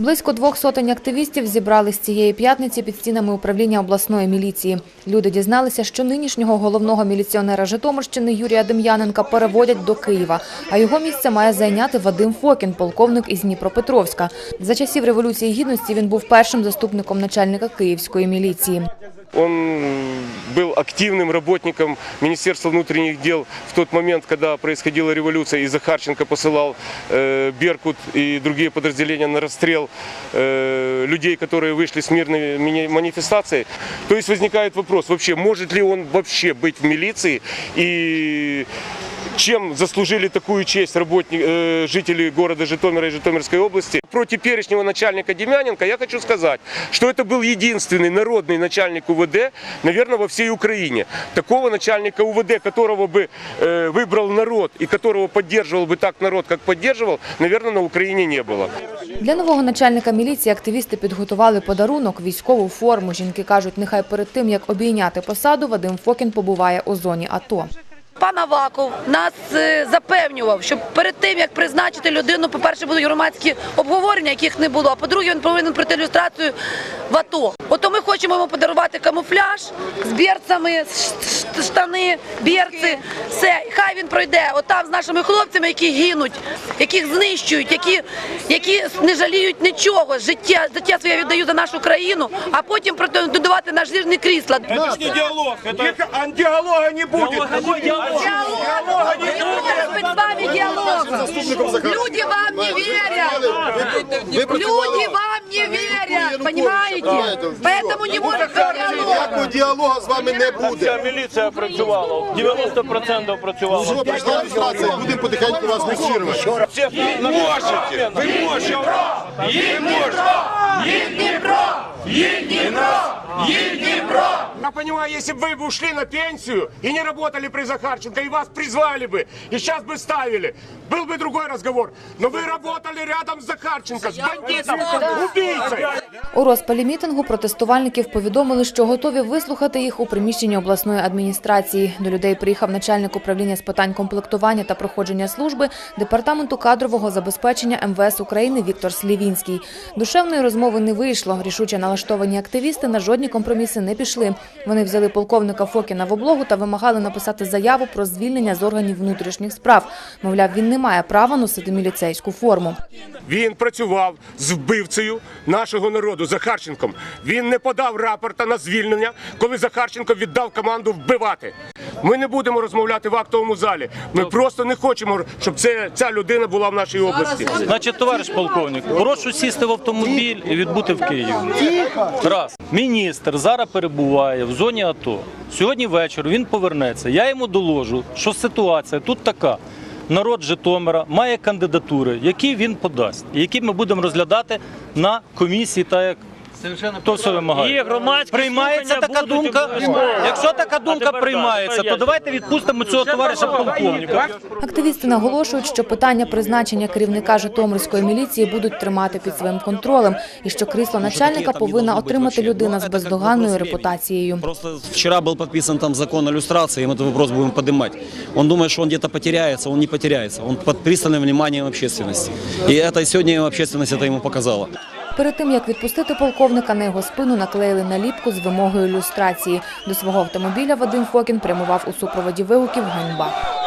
Близько двох сотень активістів зібрались цієї п'ятниці під стінами управління обласної міліції. Люди дізналися, що нинішнього головного міліціонера Житомирщини Юрія Дем'яненка переводять до Києва, а його місце має зайняти Вадим Фокін, полковник із Дніпропетровська. За часів Революції Гідності він був першим заступником начальника київської міліції. Он был активным работником Министерства внутренних дел в тот момент, когда происходила революция, и Захарченко посылал э, Беркут и другие подразделения на расстрел э, людей, которые вышли с мирной мини- манифестацией. То есть возникает вопрос, вообще может ли он вообще быть в милиции и чем заслужили такую честь работни- э, жители города Житомира и Житомирской области. Про теперешнего начальника Демьяненко я хочу сказать, что это был единственный народный начальник УВД, наверное, во всей Украине. Такого начальника УВД, которого бы э, выбрал народ и которого поддерживал бы так народ, как поддерживал, наверное, на Украине не было. Для нового начальника міліції активісти підготували подарунок – військову форму. Жінки кажуть, нехай перед тим, як обійняти посаду, Вадим Фокін побуває у зоні АТО. Пан Аваков нас е, запевнював, що перед тим як призначити людину, по-перше, будуть громадські обговорення, яких не було. А по-друге, він повинен пройти ілюстрацію в АТО. Ото ми хочемо йому подарувати камуфляж з берцями, штани, берці. Все, І хай він пройде. Отам з нашими хлопцями, які гинуть, яких знищують, які, які не жаліють нічого. Життя, життя своє віддають за нашу країну, а потім претендувати на жирні крісла. Это ж не диалог, это Антиалога не будет. Какой диалог? Диалог! С вами диалог! Люди вам не верят! Люди вам не верят! Понимаете? Поэтому не может быть диалог! Ніякого діалогу з вами не Вся буде. міліція працювала, 90% працювала. Що прийшла люстрація, будемо потихеньку вас мусірувати. Всіх на можете, ви можете. Я понимаю, если бы вы ушли на пенсию и не работали при Захарченко, и вас призвали бы, и сейчас бы ставили, был бы другой разговор. Но вы работали рядом с Захарченко, с бандитом, убийцей. У розпалі мітингу протестувальників повідомили, що готові вислухати їх у приміщенні обласної адміністрації. До людей приїхав начальник управління з питань комплектування та проходження служби департаменту кадрового забезпечення МВС України Віктор Слівінський. Душевної розмови не вийшло. Рішуче налаштовані активісти на жодні компроміси не пішли. Вони взяли полковника Фокіна в облогу та вимагали написати заяву про звільнення з органів внутрішніх справ. Мовляв, він не має права носити міліцейську форму. Він працював з вбивцею нашого народу Захарченком. Він не подав рапорта на звільнення, коли Захарченко віддав команду вбивати. Ми не будемо розмовляти в актовому залі. Ми просто не хочемо, щоб це, ця людина була в нашій області. Значить, товариш полковник, прошу сісти в автомобіль і відбути в Києві. Раз. Міністр зараз перебуває в зоні АТО. Сьогодні ввечері він повернеться. Я йому доложу, що ситуація тут така. Народ Житомира має кандидатури, які він подасть, і які ми будемо розглядати на комісії, так як хто все вимагає. Є громадські Приймається слухання така будуть думка. обов'язково. Якщо така думка тепер так, приймається, тепер то я. давайте відпустимо цього товариша полковника. Активісти наголошують, що питання призначення керівника Житомирської міліції будуть тримати під своїм контролем, і що крісло начальника повинна отримати людина з бездоганною репутацією. Просто вчера был подписан там закон о иллюстрации, и мы этот вопрос будем поднимать. Он думает, что он где-то потеряется, он не потеряется. Он под пристальным вниманием общественности. И это сегодня общественность это ему показала. Перед тим як відпустити полковника, на його спину наклеїли наліпку з вимогою люстрації. До свого автомобіля Вадим Фокін прямував у супроводі вигуків «Ганьба».